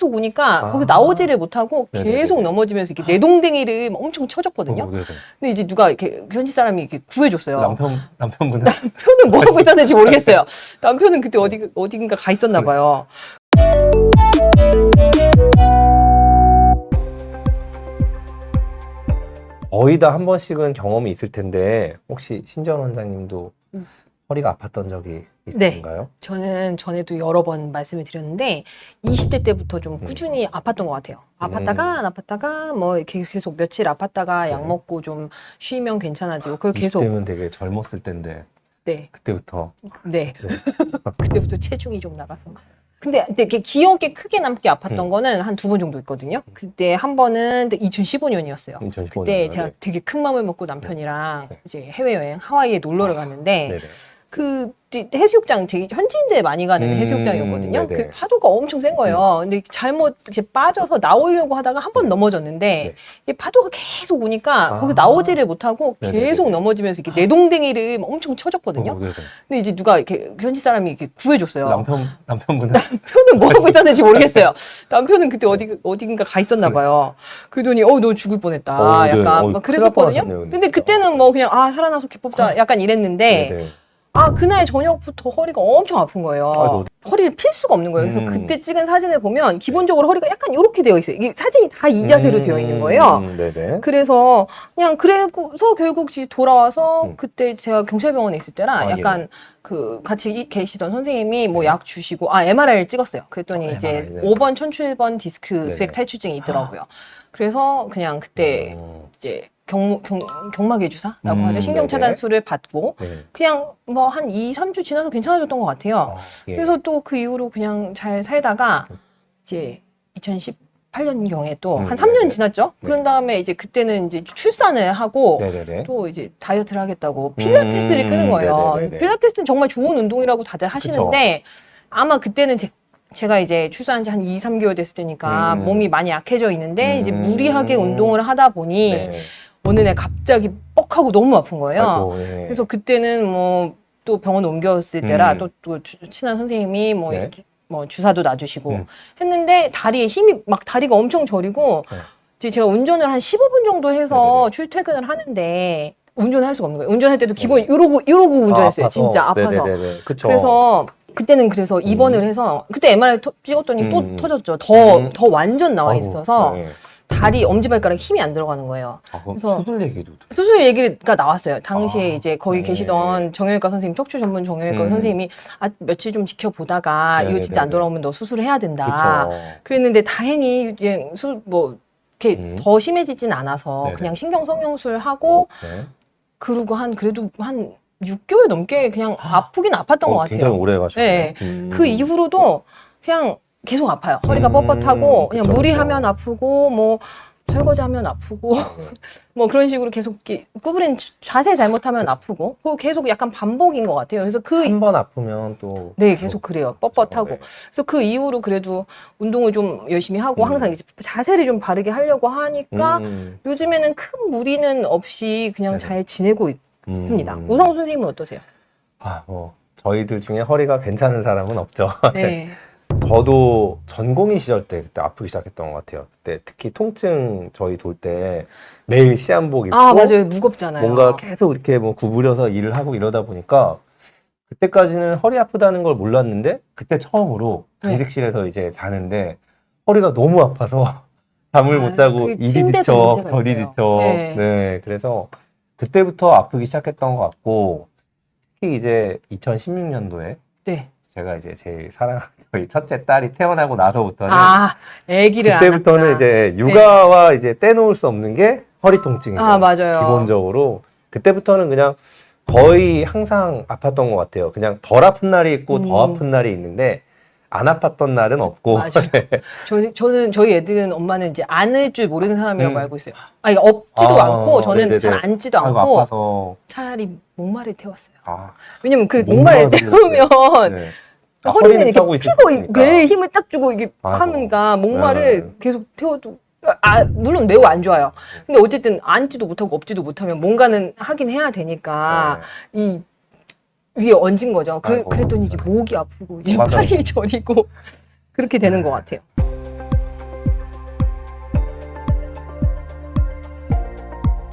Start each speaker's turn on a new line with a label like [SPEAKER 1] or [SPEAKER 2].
[SPEAKER 1] 계속 오니까
[SPEAKER 2] 아.
[SPEAKER 1] 거기 나오지를 못하고
[SPEAKER 2] 네네네.
[SPEAKER 1] 계속 넘어지면서 이렇게 내동댕이를 오엄청 쳐졌거든요.
[SPEAKER 2] 어, 네네.
[SPEAKER 1] 근데 이제 누가 이렇게 현지 사람이 이렇게 구해줬어요.
[SPEAKER 2] 남편 남편분은
[SPEAKER 1] 남편은 뭐 하고 있었는지 모르겠어요. 남편은 그때 어디 어딘가 가 있었나 봐요.
[SPEAKER 2] 거의 다 한 번씩은 경험이 있을 텐데 혹시 신전 원장님도
[SPEAKER 1] 음.
[SPEAKER 2] 허리가 아팠던 적이
[SPEAKER 1] 네.
[SPEAKER 2] 있으신가요?
[SPEAKER 1] 저는 전에도 여러 번 말씀을 드렸는데 20대 때부터 좀 꾸준히 아팠던 것 같아요. 아팠다가 안 아팠다가 뭐 이렇게 계속 며칠 아팠다가 약
[SPEAKER 2] 네.
[SPEAKER 1] 먹고 좀 쉬면 괜찮아지고 그걸 계속
[SPEAKER 2] 20대면 되게 젊었을 텐데
[SPEAKER 1] 네,
[SPEAKER 2] 그때부터
[SPEAKER 1] 네.
[SPEAKER 2] 네.
[SPEAKER 1] 그때부터 체중이 좀 나가서. 근데 이렇게 귀엽게 크게 남게 아팠던
[SPEAKER 2] 음.
[SPEAKER 1] 거는 한 두 번 정도 있거든요. 그때 한 번은 2015년이었어요.
[SPEAKER 2] 2015년
[SPEAKER 1] 그때 제가 되게 큰 마음을 먹고 남편이랑
[SPEAKER 2] 네.
[SPEAKER 1] 이제 해외여행 하와이에 놀러를 갔는데
[SPEAKER 2] 네네.
[SPEAKER 1] 그 해수욕장 되게 현지인들 많이 가는
[SPEAKER 2] 음,
[SPEAKER 1] 해수욕장이었거든요.
[SPEAKER 2] 네네.
[SPEAKER 1] 그 파도가 엄청 센 거예요. 근데 잘못 이렇게 빠져서 나오려고 하다가 한 번 넘어졌는데
[SPEAKER 2] 네.
[SPEAKER 1] 이 파도가 계속 오니까
[SPEAKER 2] 아.
[SPEAKER 1] 거기 나오지를 못하고
[SPEAKER 2] 네네네.
[SPEAKER 1] 계속 넘어지면서 이렇게 내동댕이를 엄청 쳐졌거든요.
[SPEAKER 2] 어, 네네.
[SPEAKER 1] 근데 이제 누가 이렇게 현지 사람이 이렇게 구해줬어요.
[SPEAKER 2] 남편 남편분은
[SPEAKER 1] 남편은 뭐 하고 있었는지 모르겠어요. 남편은 그때 어디 어딘가 가 있었나 봐요. 그러더니 어너 죽을 뻔했다.
[SPEAKER 2] 어, 네.
[SPEAKER 1] 약간
[SPEAKER 2] 어,
[SPEAKER 1] 막
[SPEAKER 2] 큰일 날
[SPEAKER 1] 그랬었거든요.
[SPEAKER 2] 뻔하셨네요, 근데.
[SPEAKER 1] 근데 그때는 뭐 그냥 아 살아나서 기뻤다. 약간 이랬는데
[SPEAKER 2] 네네.
[SPEAKER 1] 아 그날 저녁부터 허리가 엄청 아픈 거예요.
[SPEAKER 2] 아이고.
[SPEAKER 1] 허리를 필 수가 없는 거예요. 그래서
[SPEAKER 2] 음.
[SPEAKER 1] 그때 찍은 사진을 보면 기본적으로 허리가 약간 이렇게 되어 있어요. 이게 사진이 다 이 자세로
[SPEAKER 2] 음,
[SPEAKER 1] 되어 있는 거예요.
[SPEAKER 2] 음, 네네.
[SPEAKER 1] 그래서 그냥 그래서 결국 지- 돌아와서
[SPEAKER 2] 음.
[SPEAKER 1] 그때 제가 경찰병원에 있을 때라
[SPEAKER 2] 아,
[SPEAKER 1] 약간 그 같이 이- 계시던 선생님이 뭐 약 주시고 아 MRI를 찍었어요. 그랬더니
[SPEAKER 2] 아,
[SPEAKER 1] 이제
[SPEAKER 2] MRI, 네.
[SPEAKER 1] 5번 천출번 디스크. 수액 탈출증이 있더라고요. 그래서 그냥 그때
[SPEAKER 2] 어,
[SPEAKER 1] 이제 경, 경, 경막의 주사라고
[SPEAKER 2] 음,
[SPEAKER 1] 하죠. 신경차단술을 받고
[SPEAKER 2] 네.
[SPEAKER 1] 그냥 뭐 한 2, 3주 지나서 괜찮아졌던 것 같아요.
[SPEAKER 2] 아, 예.
[SPEAKER 1] 그래서 또 그 이후로 그냥 잘 살다가 이제 2018년경에 또
[SPEAKER 2] 음,
[SPEAKER 1] 한 3년
[SPEAKER 2] 네네.
[SPEAKER 1] 지났죠.
[SPEAKER 2] 네.
[SPEAKER 1] 그런 다음에 이제 그때는 이제 출산을 하고
[SPEAKER 2] 네네네.
[SPEAKER 1] 또 이제 다이어트를 하겠다고 필라테스를
[SPEAKER 2] 음,
[SPEAKER 1] 끄는 거예요.
[SPEAKER 2] 네네네네.
[SPEAKER 1] 필라테스는 정말 좋은 운동이라고 다들 하시는데 아마 그때는 제, 제가 이제 출산한 지 한 2, 3개월 됐을 때니까
[SPEAKER 2] 음.
[SPEAKER 1] 몸이 많이 약해져 있는데 이제
[SPEAKER 2] 음.
[SPEAKER 1] 무리하게 운동을 하다 보니
[SPEAKER 2] 네.
[SPEAKER 1] 어느 날 갑자기 뻑 하고 너무 아픈 거예요.
[SPEAKER 2] 아이고, 예.
[SPEAKER 1] 그래서 그때는 뭐 또 병원 옮겼을 때라
[SPEAKER 2] 음.
[SPEAKER 1] 또, 또 주- 친한 선생님이 뭐,
[SPEAKER 2] 네.
[SPEAKER 1] 주- 뭐 주사도 놔주시고
[SPEAKER 2] 음.
[SPEAKER 1] 했는데 다리에 힘이 막 다리가 엄청 저리고
[SPEAKER 2] 네.
[SPEAKER 1] 이제 제가 운전을 한 15분 정도 해서
[SPEAKER 2] 네네네.
[SPEAKER 1] 출퇴근을 하는데 운전을 할 수가 없는 거예요. 운전할 때도 기본
[SPEAKER 2] 네.
[SPEAKER 1] 이러고 이러고 운전했어요.
[SPEAKER 2] 아,
[SPEAKER 1] 진짜 아파서.
[SPEAKER 2] 네네네. 그쵸.
[SPEAKER 1] 그래서 그때는 그래서 입원을 해서 그때 MRI 토- 찍었더니
[SPEAKER 2] 음.
[SPEAKER 1] 또 터졌죠. 더
[SPEAKER 2] 음.
[SPEAKER 1] 더 완전 나와
[SPEAKER 2] 아이고,
[SPEAKER 1] 있어서
[SPEAKER 2] 네.
[SPEAKER 1] 다리 엄지발가락 힘이 안 들어가는 거예요.
[SPEAKER 2] 아, 그럼
[SPEAKER 1] 그래서-
[SPEAKER 2] 수술 얘기도 들-
[SPEAKER 1] 수술 얘기가 나왔어요. 당시에
[SPEAKER 2] 아,
[SPEAKER 1] 이제 거기
[SPEAKER 2] 네.
[SPEAKER 1] 계시던 정형외과 선생님, 척추 전문 정형외과
[SPEAKER 2] 음.
[SPEAKER 1] 선생님이 아, 며칠 좀 지켜보다가 이거 진짜 안
[SPEAKER 2] 네네네.
[SPEAKER 1] 돌아오면 너 수술을 해야 된다.
[SPEAKER 2] 그쵸.
[SPEAKER 1] 그랬는데 다행히 이제 수 뭐 이렇게
[SPEAKER 2] 음.
[SPEAKER 1] 더 심해지진 않아서
[SPEAKER 2] 네네.
[SPEAKER 1] 그냥 신경 성형술 하고
[SPEAKER 2] 네.
[SPEAKER 1] 그러고 한 그래도 한 6개월 넘게 그냥 아프긴 아팠던 것
[SPEAKER 2] 어,
[SPEAKER 1] 같아요.
[SPEAKER 2] 굉장히 오래 가셨네.
[SPEAKER 1] 네.
[SPEAKER 2] 음.
[SPEAKER 1] 그 이후로도 그냥 계속 아파요. 허리가
[SPEAKER 2] 음,
[SPEAKER 1] 뻣뻣하고 그냥
[SPEAKER 2] 그쵸,
[SPEAKER 1] 무리하면
[SPEAKER 2] 그쵸.
[SPEAKER 1] 아프고 뭐 설거지하면 아프고
[SPEAKER 2] 네.
[SPEAKER 1] 뭐 그런 식으로 계속 이렇게 구부린 자세 잘못하면 아프고 그거 계속 약간 반복인 것 같아요. 그래서 그
[SPEAKER 2] 한 번 아프면 또
[SPEAKER 1] 네, 계속 그래요. 뻣뻣하고.
[SPEAKER 2] 네.
[SPEAKER 1] 그래서 그 이후로 그래도 운동을 좀 열심히 하고
[SPEAKER 2] 음.
[SPEAKER 1] 항상 이제 자세를 좀 바르게 하려고 하니까
[SPEAKER 2] 음,
[SPEAKER 1] 요즘에는 큰 무리는 없이 그냥
[SPEAKER 2] 네.
[SPEAKER 1] 잘 지내고
[SPEAKER 2] 음.
[SPEAKER 1] 있습니다. 우성우 선생님은 어떠세요?
[SPEAKER 2] 아, 뭐 저희들 중에 허리가 괜찮은 사람은 없죠.
[SPEAKER 1] 네.
[SPEAKER 2] 저도 전공의 시절 때 그때 아프기 시작했던 것 같아요. 그때 특히 통증 저희 돌 때 매일 시한복 입고
[SPEAKER 1] 아, 맞아요. 무겁잖아요.
[SPEAKER 2] 뭔가 계속 이렇게 뭐 구부려서 일을 하고 이러다 보니까 그때까지는 허리 아프다는 걸 몰랐는데 그때 처음으로
[SPEAKER 1] 네.
[SPEAKER 2] 당직실에서 이제 자는데 허리가 너무 아파서 잠을
[SPEAKER 1] 아,
[SPEAKER 2] 못 자고
[SPEAKER 1] 그
[SPEAKER 2] 이리
[SPEAKER 1] 침대도 문제가
[SPEAKER 2] 저리
[SPEAKER 1] 있어요.
[SPEAKER 2] 뒤척
[SPEAKER 1] 네.
[SPEAKER 2] 네. 그래서 그때부터 아프기 시작했던 것 같고 특히 이제 2016년도에
[SPEAKER 1] 네.
[SPEAKER 2] 제가 이제 제일 사랑하는 저희 첫째 딸이 태어나고 나서부터는
[SPEAKER 1] 아, 아기를
[SPEAKER 2] 그때부터는
[SPEAKER 1] 안
[SPEAKER 2] 이제 육아와 이제 떼놓을 수 없는 게 허리 통증이죠.
[SPEAKER 1] 아, 맞아요.
[SPEAKER 2] 기본적으로 그때부터는 그냥 거의 항상 아팠던 것 같아요. 그냥 덜 아픈 날이 있고 더
[SPEAKER 1] 음.
[SPEAKER 2] 아픈 날이 있는데 안 아팠던 날은 없고.
[SPEAKER 1] 맞아요.
[SPEAKER 2] 네.
[SPEAKER 1] 저, 저는 저희 애들은 엄마는 이제 안을 줄 모르는 사람이라고
[SPEAKER 2] 음.
[SPEAKER 1] 알고 있어요. 아, 이거 없지도
[SPEAKER 2] 아,
[SPEAKER 1] 않고 저는
[SPEAKER 2] 네네네.
[SPEAKER 1] 잘 앉지도 않고
[SPEAKER 2] 아파서.
[SPEAKER 1] 차라리 목마를 태웠어요.
[SPEAKER 2] 아,
[SPEAKER 1] 왜냐면 그
[SPEAKER 2] 목마를
[SPEAKER 1] 목마를 태우면
[SPEAKER 2] 네. 아,
[SPEAKER 1] 허리는 이렇게
[SPEAKER 2] 펴고 있을
[SPEAKER 1] 펴고. 뇌에 힘을 딱 주고 이게
[SPEAKER 2] 아이고.
[SPEAKER 1] 하니까 목마를
[SPEAKER 2] 네.
[SPEAKER 1] 계속 태워도 아 물론 매우 안 좋아요. 근데 어쨌든 앉지도 못하고 업지도 못하면 뭔가는 하긴 해야 되니까 이 위에 얹은 거죠. 그,
[SPEAKER 2] 네. 아이고.
[SPEAKER 1] 그랬더니 이제 목이 아프고 이제
[SPEAKER 2] 맞아요.
[SPEAKER 1] 팔이 저리고 그렇게 되는 것 같아요.